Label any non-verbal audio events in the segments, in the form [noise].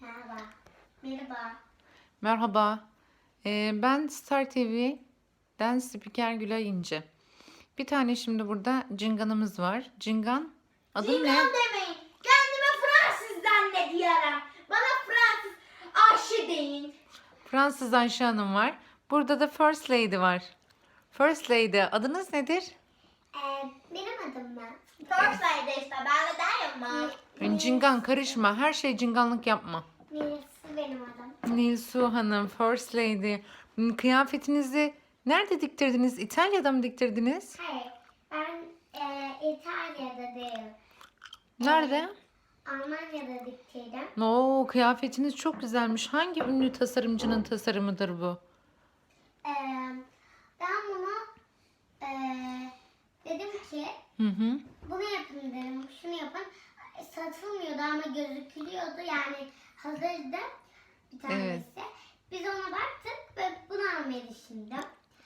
Merhaba. Merhaba. Merhaba. Ee, ben Star TV'den spiker Gülay İnce. Bir tane şimdi burada Cingan'ımız var. Cingan adın ne? Cingan demeyin. Kendime Fransız zannediyorum. Bana Fransız Ayşe deyin. Fransız Ayşe Hanım var. Burada da First Lady var. First Lady adınız nedir? Ee, benim adım ben. Torsaydı işte ben de derim mi? Cingan karışma. Her şey cinganlık yapma. Neresi benim adım? Nilsu Hanım, First Lady. Hmm, Kıyafetinizi nerede diktirdiniz? İtalya'da mı diktirdiniz? Hayır. Ben e, İtalya'da değil. Nerede? Almanya'da diktirdim. Oo, kıyafetiniz çok güzelmiş. Hangi ünlü tasarımcının tasarımıdır bu? Ee, ben bunu e, dedim ki Hı hı. bunu yapın dedim. Satılmıyordu ama gözükülüyordu. Yani hazırdı bir tanesi. Evet. Biz ona baktık ve bunu almayı düşündüm.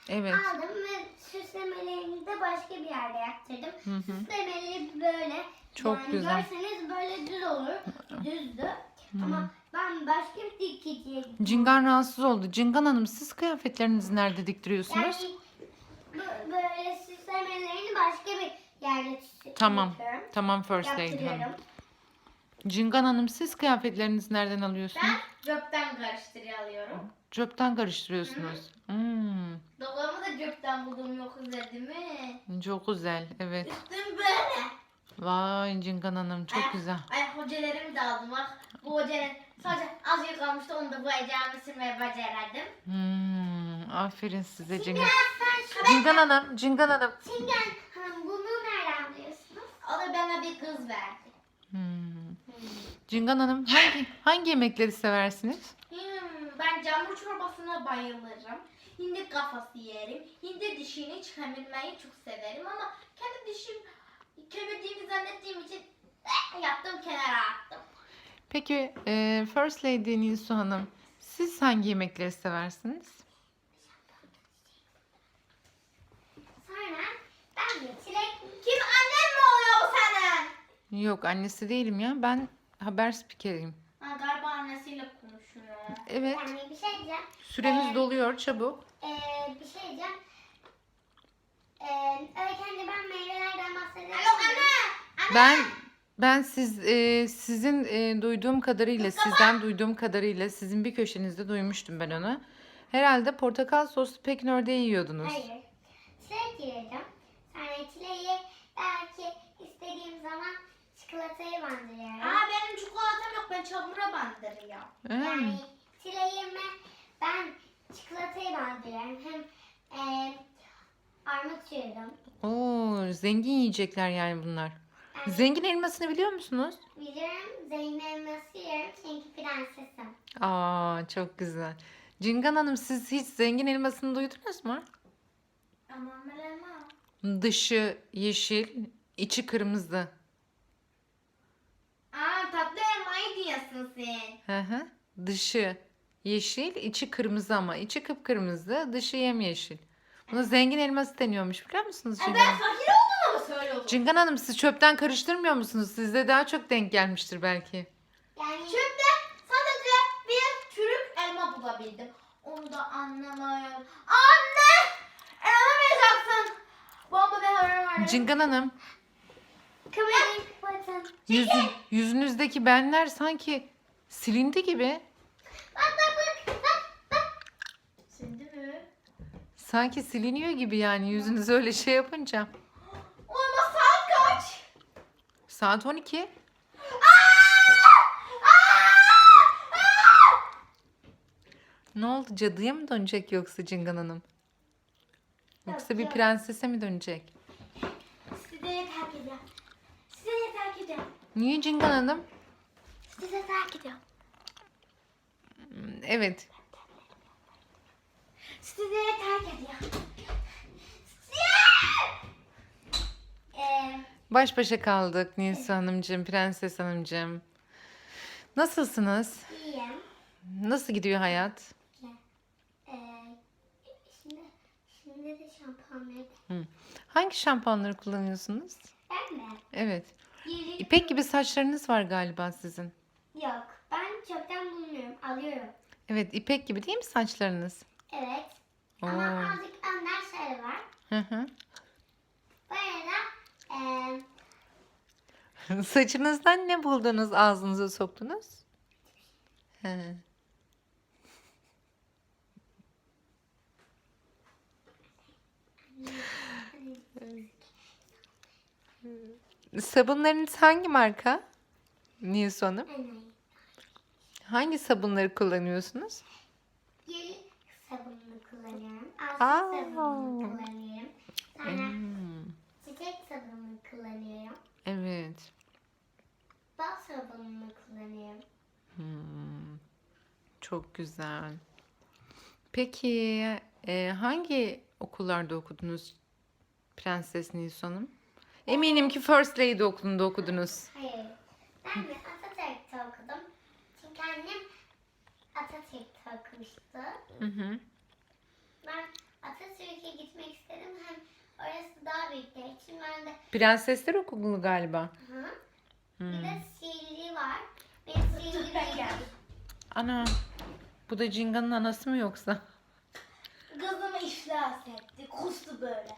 Evet. Aldım ve süslemelerini de başka bir yerde yaptırdım. Hı hı. Süslemeleri böyle. Çok yani güzel. Görseniz böyle düz olur. Düzdü. Ama ben başka bir dikiciye gittim. Cingan rahatsız oldu. Cingan Hanım siz kıyafetlerinizi nerede diktiriyorsunuz? Yani bö- böyle süslemelerini başka bir yerde Tamam. yapıyorum. Tamam First Lady Hanım. Cingan Hanım siz kıyafetlerinizi nereden alıyorsunuz? Ben cöpten karıştırıyor alıyorum. Çöpten karıştırıyorsunuz. Hmm, Dolabımı da cöpten buldum yok değil mi? çok güzel. Evet. Üstüm böyle. Vay Cingan Hanım çok Ay- güzel. Ay hocalarımı da aldım bak. Bu hocanın sadece azıcık kalmıştı onu da bu ecamı silmeye becerdim. Hmm, aferin size Cingan. Cingan Hanım, Cingan Hanım. Çingen Hanım bunu nereden biliyorsunuz? O da bana bir kız verdi. Hmm. Cingan Hanım hangi hangi yemekleri seversiniz? Hmm, ben camur çorbasına bayılırım. Hindi kafası yerim. Hindi dişini kemirmeyi çok severim ama kendi dişim kemirdiğimi zannettiğim için eh, yaptım kenara attım. Peki e, First Lady Nilsu Hanım siz hangi yemekleri seversiniz? Sonra ben de çilek Kim annem mi oluyor bu senin? Yok annesi değilim ya ben haber spikeriyim. Ha, galiba annesiyle konuşuyor. Evet yani bir şey diyeceğim. süremiz doluyor çabuk. Ee, bir şey diyeceğim. Ee, öğretmenle ben meyvelerden bahsedelim. Alo anne. Anne. Ben ben siz e, sizin e, duyduğum kadarıyla sizden duyduğum kadarıyla sizin bir köşenizde duymuştum ben onu. Herhalde portakal soslu pekin ördeği yiyordunuz. Hayır. Çilek yiyeceğim. Sonra çileği çikolataya bandırıyorum. Aa benim çikolatam yok ben çamura bandırıyorum. Hmm. Yani çileğime ben çikolatayı bandırıyorum. Hem e, armut yiyorum. Oo, zengin yiyecekler yani bunlar. Yani Zengin elmasını biliyor musunuz? biliyorum Zeynep elması yiyorum çünkü prensesim. Aa çok güzel. Cingan Hanım siz hiç zengin elmasını duydunuz mu? Aman elma. Dışı yeşil, içi kırmızı. Aa tatlı sen. Hı hı. Dışı yeşil, içi kırmızı ama içi kıpkırmızı, dışı yemyeşil. Buna zengin elması deniyormuş biliyor musunuz E Cingan ben Hanım? fakir olduğumu mu söylüyordum? Cingan Hanım siz çöpten karıştırmıyor musunuz? Sizde daha çok denk gelmiştir belki. Yani Çöpte sadece bir çürük elma bulabildim. Onu da anlamıyorum. Anne! Anlamayacaksın. Bomba ve haber var. Cingan Hanım kamerayı yüzü, yüzünüzdeki benler sanki silindi gibi. Bak bak bak. bak, bak. Şimdi mi? Sanki siliniyor gibi yani yüzünüz öyle şey yapınca. Olma saat kaç? Saat 12. Ne oldu? Cadıya mı dönecek yoksa Cingan Hanım? Yoksa bir yok. prensese mi dönecek? Size ediyorum. Size terk ediyorum. Niye Cingan Hanım? Size terk ediyorum. Hmm, Evet. Size terk ediyorum. Ee, Baş başa kaldık Nilsu Hanımcığım, Prenses Hanımcığım. Nasılsınız? iyiyim. Nasıl gidiyor hayat? Ee, şimdi, şimdi de şampuanları Hı. Hangi şampuanları kullanıyorsunuz? ben mi? Evet. Yeri İpek gibi saçlarınız var galiba sizin. yok. Ben çöpten bulunuyorum. Alıyorum. Evet ipek gibi değil mi saçlarınız? Evet. Oo. Ama azıcık önden sarı var. Hı hı. Böyle de eee [laughs] Saçınızdan ne buldunuz ağzınıza soktunuz? He. Sabunlarınız hangi marka? Nilsu Hanım. Hangi sabunları kullanıyorsunuz? gel sabununu kullanıyorum. Aa. Aslı sabununu kullanıyorum. Sonra Hmm, çiçek sabununu kullanıyorum. evet. Bal sabununu kullanıyorum. Hmm, çok güzel. Peki e, hangi okullarda okudunuz Prenses Nilsu Hanım? Eminim ki First Lady okulunda okudunuz. Hayır. Ben de Atatürk'te okudum. Çünkü annem Atatürk'te okumuştu. Hı hı. Ben Atatürk'e gitmek istedim. Hem orası daha büyükler için ben de Prensesler Okulu galiba. hı. Hmm. Bir de sihirli var. Ben sihirli geldim. Ana, bu da Cinga'nın anası mı yoksa? Kızımı iflas etti. Kustu böyle.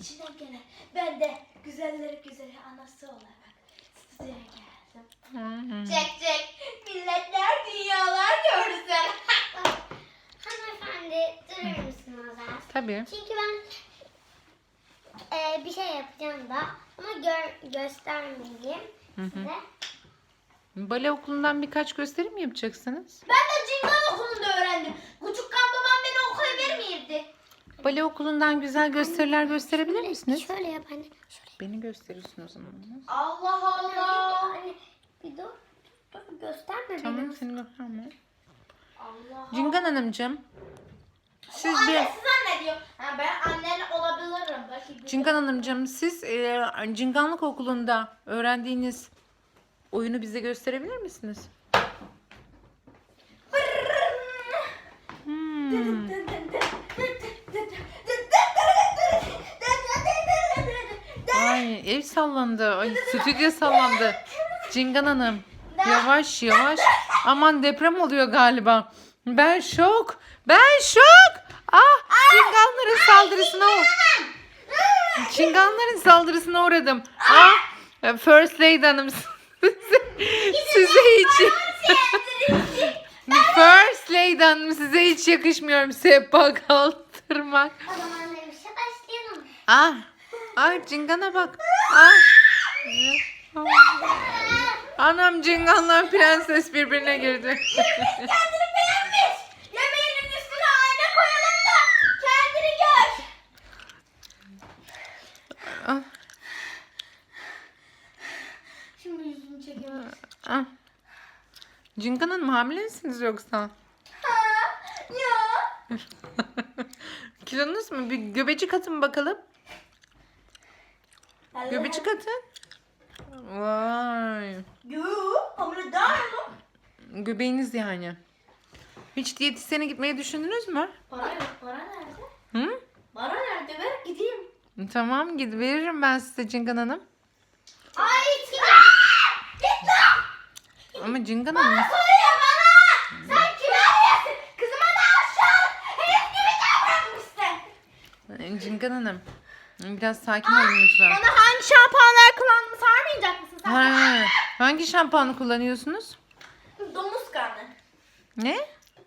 İçinden gene ben de güzelleri güzeli anası olarak stüdyoya geldim. Hı hı. Çek çek. Milletler dünyalar görsün. [laughs] Hanımefendi durur musunuz az? Tabii. Çünkü ben e, bir şey yapacağım da ama gör, göstermeyeyim size. Bale okulundan birkaç gösteri mi yapacaksınız? Ben de Cingan okulunda öğrendim. Bale okulundan güzel gösteriler gösterebilir misiniz? Şöyle yap anne. Şöyle. Beni gösterirsin o zaman. Allah Allah. Anne bir dur. Dur gösterme Tamam beni. seni gösterme. Allah. Cingan Hanımcığım. Siz bir... siz anne diyor. Ha, ben annen olabilirim. Belki Cingan Hanımcığım siz e, Cinganlık Okulu'nda öğrendiğiniz oyunu bize gösterebilir misiniz? Hmm. Ay ev sallandı. Ay stüdyo sallandı. Cingan Hanım. Yavaş yavaş. Aman deprem oluyor galiba. Ben şok. Ben şok. Ah Cinganların saldırısına uğradım. Çinganların saldırısına uğradım. Ah First Lady Hanım size, [laughs] size hiç First Lady Hanım size hiç yakışmıyor sehpa kaldırmak. O zaman şey başlayalım. Ah. Ah Cingan'a bak. Ah. Anam Cingan'la prenses birbirine girdi. Kendini beğenmiş. Yemeğinin üstüne ayna koyalım da kendini gör. Ah, Şimdi yüzünü çekelim. ah. Cingan Hanım hamile misiniz yoksa? Ha, ya. [laughs] Kilonuz mu? Bir göbecik atın bakalım. Göbecik atın. Vay. Göbeğiniz yani. Hiç diyetisyene gitmeyi düşündünüz mü? Para yok, para nerede? Hı? Para nerede? Ver gideyim. Tamam gid veririm ben size Cingan Hanım. Ay Tina! Git lan! Ama Cingan Hanım Soruyor bana! Sen kime arıyorsun? Kızıma da aşağı herif gibi davranmışsın. Cingan Hanım. Biraz sakin olun lütfen. Bana hangi şampuanlar kullandığımı sarmayacak mısın sen? Ha, hangi şampuanı kullanıyorsunuz? Domuz kanı. Ne?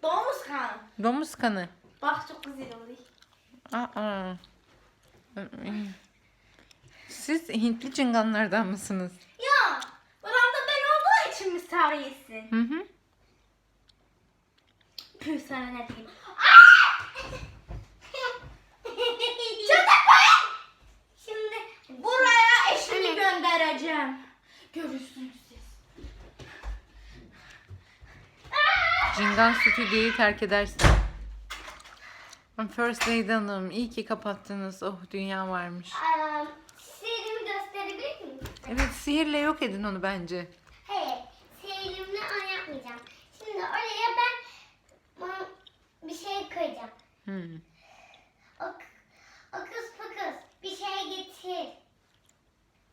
Domuz kanı. Domuz kanı. Bak çok güzel oluyor. Aa. Siz Hintli cinganlardan mısınız? Ya, buramda ben olduğu için mi sarıyorsun? Hı hı. Püh sana ne diyeyim. Çocuk [laughs] Görürsünüz siz. Cingan stüdyoyu terk edersin. First Lady Hanım iyi ki kapattınız. Oh dünya varmış. eee, sihirimi gösterebilir miyim? Evet sihirle yok edin onu bence. Hayır. Sihirimle onu yapmayacağım. Şimdi oraya ben ıı, bir şey koyacağım. Hmm. O, o kız pıkız bir şey getir.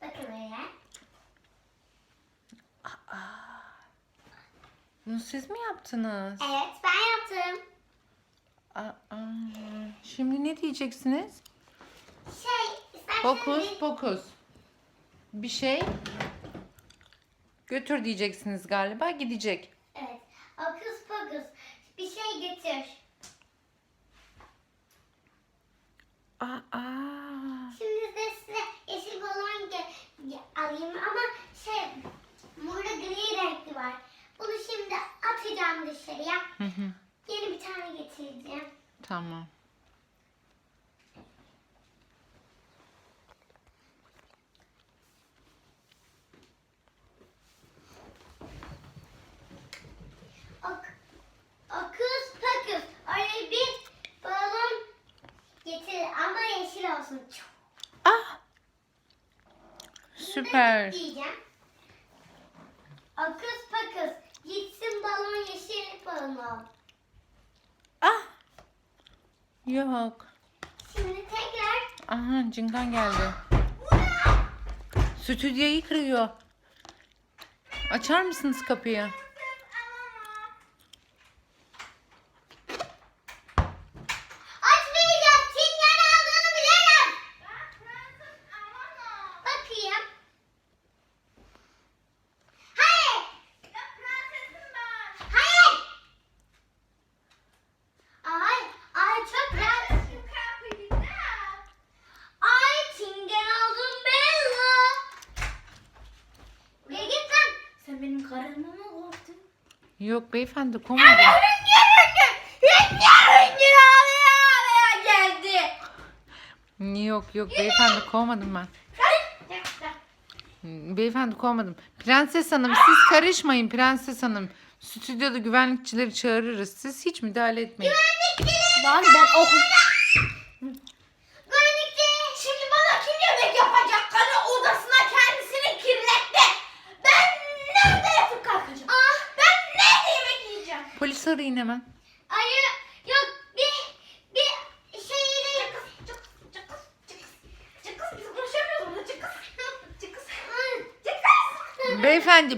Bakın oraya. Bunu siz mi yaptınız? Evet ben yaptım. Aa, şimdi ne diyeceksiniz? Şey isterseniz Fokus bir- pokus. Bir şey götür diyeceksiniz galiba gidecek. Evet. Okus pokus. Bir şey getir. Aa, Şimdi de size yeşil balon ge- ge- alayım ama şey burada gri renkli var. Atacağım dışarıya. Hı hı, Yeni bir tane getireceğim. tamam. Olsun. Ah! Süper. Diyeceğim. Gitsin balon yeşil balon. Ah! Yok. Şimdi tekrar Aha cingan geldi. Stüdyoyu kırıyor. Açar mısınız kapıyı? açmayacağız. Çingen aldığını bilemem. Bakayım. Hayır. Hayır. Ay, ay çok rahat. Ay çingen aldın belli. Buraya git lan. Karımı mı korktun? Yok beyefendi kovmadım. geldi. Yok yok beyefendi kovmadım ben. Beyefendi kovmadım. Prenses Hanım siz karışmayın Prenses Hanım. Stüdyoda güvenlikçileri çağırırız. Siz hiç müdahale etmeyin. Lan ben okum. Güvenlikçi. Şimdi bana kim yemek yapacak? Karı odasına kendisini kirletti. Ben nerede yatıp kalkacağım? Ah, Ben nerede yemek yiyeceğim? Polis arayın hemen. ayı yok bir bir şeyle. Beyefendi